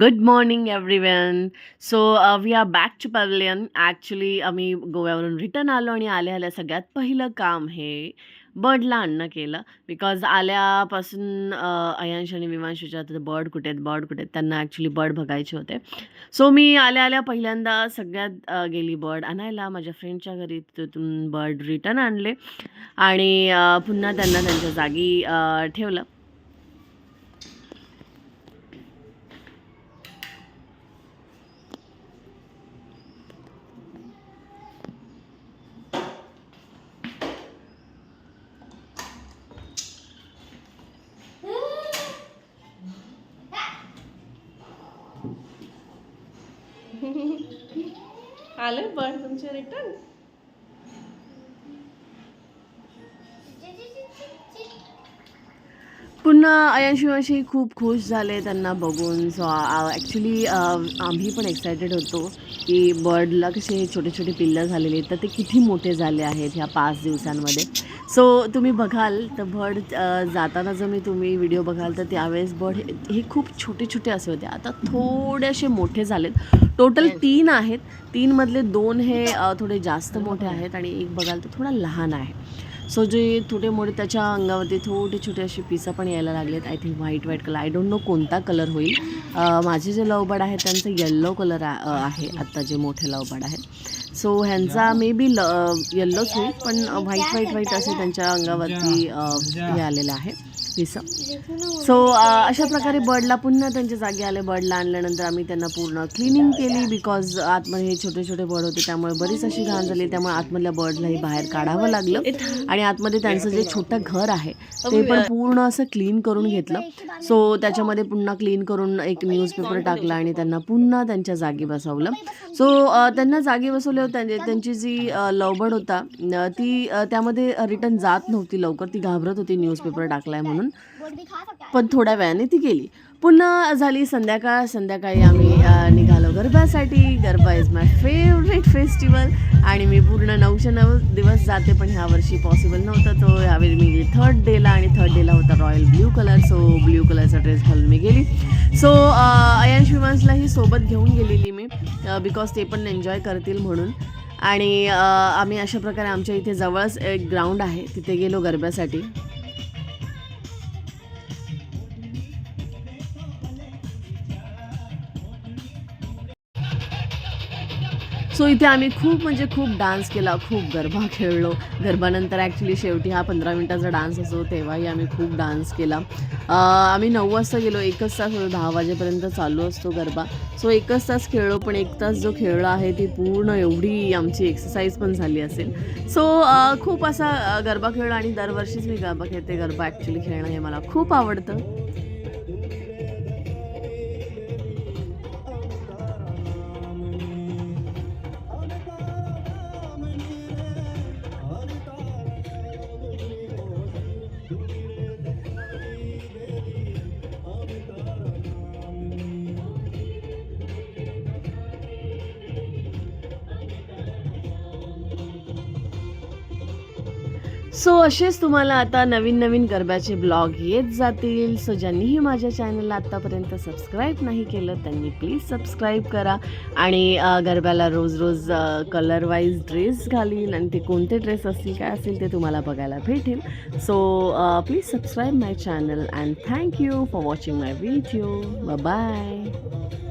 Good morning everyone. So uh, we are back to pavilion. आम्ही गोव्यावरून return आलो आणि आल्या-आल्या सगळ्यात पहिलं काम हे बर्डला आणणं केलं. बिकॉज आल्यापासून अयांश आणि विमांशूच्या बर्ड कुठे आहेत, बर्ड कुठे आहेत? त्यांना ॲक्च्युली बर्ड बघायचे होते. सो मी आल्या-आल्या पहिल्यांदा सगळ्यात गेली बर्ड आणायला माझ्या फ्रेंडच्या घरी. तिथून बर्ड रिटर्न आणले आणि पुन्हा त्यांना त्यांच्या जागी ठेवलं. आले पण तुमचे रिटर्न? पुन्हा अयांशी खूप खुश झाले त्यांना बघून. सो ॲक्चुअली आम्ही पण एक्सायटेड होतो, की बर्डला कसे छोटे-छोटे पिल्लं झालेले आहेत, तर ते किती मोठे झाले आहेत ह्या 5 दिवसांमध्ये. सो तुम्ही बघाल तर बर्ड अ, जाताना जर मी तुम्ही व्हिडिओ बघाल तर त्यावेळेस बर्ड हे खूप छोटे-छोटे असे होते. आता थोडेसे मोठे झालेत. टोटल 3 आहेत. 3 मधले 2 हे थोडे जास्त मोठे आहेत आणि एक बघाल तर थोडा लहान आहे. सो जे थोडे मोठे त्याच्या अंगावरती छोटे छोटे असे पिसं पण यायला लागलेत. I think white white colour. I don't know कोणता कलर होईल. माझे जे लव्हबर्ड आहेत त्यांचं येल्लो कलर आहे आत्ता जे मोठे लव्हबर्ड आहेत. सो ह्यांचा मे बी ल येल्लोच होईल पण व्हाईट व्हाईट व्हाईट असे त्यांच्या अंगावरती हे आलेलं आहे पिसं. सो अशा प्रकारे बर्डला पुन्हा त्यांच्या जागी आले. बर्डला आणल्यानंतर आम्ही त्यांना पूर्ण क्लीनिंग केली बिकॉज आतमध्ये हे छोटे-छोटे बर्ड होते त्यामुळे बरीच अशी घाण झाली. त्यामुळे आतमधल्या बर्डलाही बाहेर काढावं लागलं आणि आतमध्ये त्यांचं जे छोटं घर आहे ते पण पूर्ण असं क्लीन करून घेतलं. सो त्याच्यामध्ये पुन्हा क्लीन करून एक न्यूजपेपर टाकला आणि त्यांना पुन्हा त्यांच्या जागी बसवलं. सो त्यांना जागी बसवल्यावर त्यांची त्यांची जी अ, होता ती त्यामध्ये रिटर्न जात नव्हती लवकर. ती घाबरत होती न्यूजपेपर टाकलाय म्हणून. पण थोड्या वेळाने ती गेली. पुन्हा झाली संध्याकाळ. संध्याकाळी आम्ही निघालो गरबासाठी. Garba is my favourite festival आणि मी पूर्ण 9च्या 9 दिवस जाते पण ह्यावर्षी पॉसिबल नव्हतं. तो यावेळी मी थर्ड डेला आणि थर्ड डेला होता royal blue colour. So blue कलरचा ड्रेस घालून मी गेली. सो अ, अयांश विमांशलाही सोबत घेऊन गेलेली मी बिकॉज ते पण एन्जॉय करतील म्हणून आणि आम्ही अशा प्रकारे आमच्या इथे जवळच एक ग्राउंड आहे तिथे गेलो गरब्यासाठी. सो इथे आम्ही खूप म्हणजे खूप डान्स केला. खूप गरबा खेळलो. गरबानंतर ॲक्च्युली शेवटी हा 15 मिनिटाचा डान्स असतो तेव्हाही आम्ही खूप डान्स केला. आम्ही नऊ वाजता गेलो. एकच तास होतो दहा वाजेपर्यंत चालू असतो गरबा. सो एकच तास खेळलो पण एक तास जो खेळला आहे ती पूर्ण एवढी आमची एक्सरसाइज पण झाली असेल. सो खूप असा गरबा खेळला आणि दरवर्षीच मी गरबा खेळते. गरबा ॲक्च्युली खेळणं हे मला खूप आवडतं. सो असेच तुम्हाला आता नवीन-नवीन गरब्याचे ब्लॉग येत जातील. सो ज्यांनीही माझ्या चॅनलला आत्तापर्यंत सबस्क्राईब नाही केलं त्यांनी प्लीज सबस्क्राईब करा आणि गरब्याला रोज-रोज कलरवाईज ड्रेस घालीन आणि ते कोणते ड्रेस असतील, काय असतील ते तुम्हाला बघायला भेटेल. So please subscribe my channel and thank you for watching my video. Bye